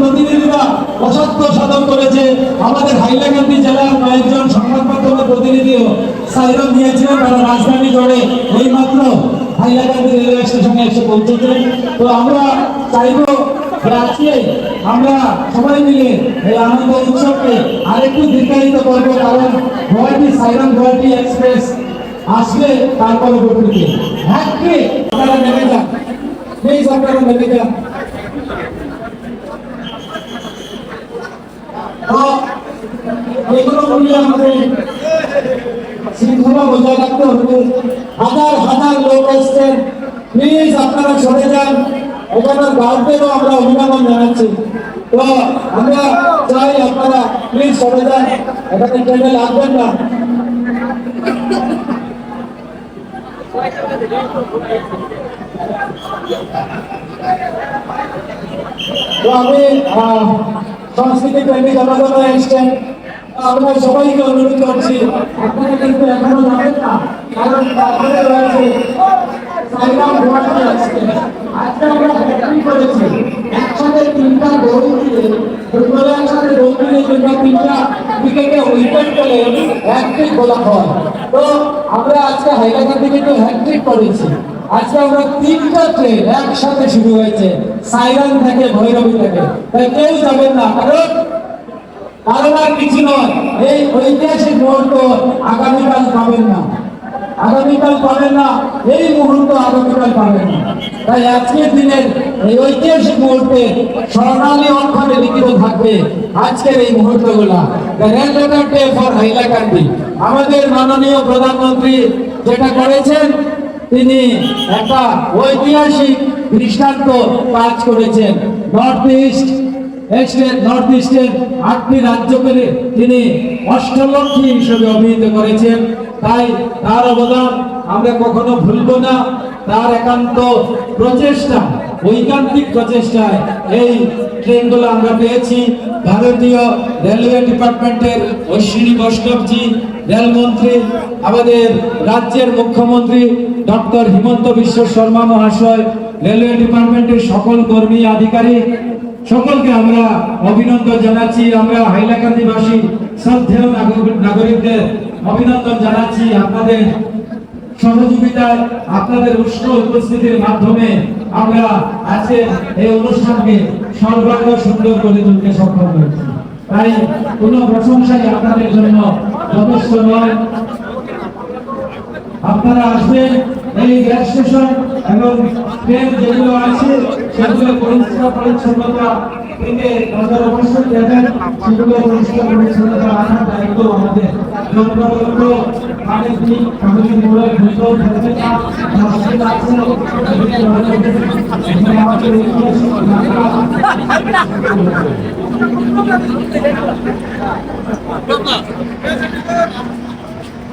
প্রতিনিধিরা অসত্য সাধন করেছে। আমাদের হাইলাকান্দি জেলার কয়েকজন সংবাদ মাধ্যমের প্রতিনিধিও সাইরন দিয়েছিলেন তারা রাজধানী জুড়ে এই মাত্র হাইলাকান্দি রেলওয়ে স্টেশনে এসে পৌঁছেছে তো আমরা চাইব আজকে আমরা সবাই মিলে এই আনন্দ উৎসবকে আরেকটু দীর্ঘায়িত করব, কারণ গুয়াহাটি, সাইরন গুয়াহাটি এক্সপ্রেস আসলে তার পরবর্তীতে। হ্যাঁ আপনারা নেমে যান। প্লিজ আপনারা নেমে যান? তো আমাদের শৃঙ্খলা বজায় রাখতে হবে হাজার হাজার লোক এসছেন প্লিজ আপনারা সরে যান এখানে গার্ডদেরও আমরা অভিনন্দন জানাচ্ছি তো আমরা চাই আপনারা প্লিজ সরে যান এখানে ট্রেনে লাগবেন না তো আমি সংস্কৃতি প্রেমী জনগণ এসছেন। আমরা সবাইকে অনুরোধ করছি, আপনারা কিন্তু এখনও যাবেন না, কারণ তারপরে রয়েছে আমরা তিনটা দিয়ে দিয়ে তিনটা বলা হয়। তো আমরা আজকে হাইলাকান্দি কিন্তু হ্যাট্রিক করেছি। আজকে আমরা তিনটা ট্রেন একসাথে শুরু হয়েছে। সাইরান থেকে, ভৈরবী থেকে। তাই কেউ যাবেন না। কারণ কারণ আর কিছু নয়। এই ঐতিহাসিক মুহূর্ত আগামীকাল পাবেন না। আগামীকাল পাবেন না। এই মুহূর্ত আগামীকাল পাবেন না। তাই আজকের দিনের এই ঐতিহাসিক মুহূর্তে স্বর্ণালী অক্ষরে লিখিত থাকবে আজকের এই মুহূর্তগুলা। ফর হাইলাকান্দি আমাদের মাননীয় প্রধানমন্ত্রী যেটা করেছেন তিনি একটা ঐতিহাসিক দৃষ্টান্ত কাজ করেছেন। নর্থ ইস্ট এস্টের নর্থ ইস্টের আটটি রাজ্য রাজ্যকে তিনি অষ্টলক্ষী হিসেবে অভিহিত করেছেন। তাই তার অবদান আমরা কখনো ভুলব না। তার একান্ত প্রচেষ্টা, ঐকান্তিক প্রচেষ্টায় এই ট্রেনগুলো আমরা পেয়েছি। ভারতীয় রেলওয়ে ডিপার্টমেন্টের অশ্বিনী বৈষ্ণবজি, রেলমন্ত্রী, আমাদের রাজ্যের মুখ্যমন্ত্রী ডক্টর হিমন্ত বিশ্ব শর্মা মহাশয়, রেলওয়ে ডিপার্টমেন্টের সকল কর্মী, আধিকারিক, সকলকে আমরা অভিনন্দন জানাচ্ছি। আমরা হাইলাকান্দিবাসী, শ্রদ্ধেয় নাগরিকদের অভিনন্দন জানাচ্ছি। আপনাদের সহযোগিতায়, আপনাদের উষ্ণ উপস্থিতির মাধ্যমে আমরা আজকে এই অনুষ্ঠানকে সর্বাঙ্গ সুন্দর করে তুলতে সক্ষম হয়েছি। তাই কোনো প্রশংসাই আপনাদের জন্য যথেষ্ট নয়। আপনারা আসবেন এই গ্যাস স্টেশন এবং ট্রেন যেগুলো আছে সেগুলো পরিষ্কার পরিচ্ছন্নতা থেকে নজর অবশ্যই দেবেন।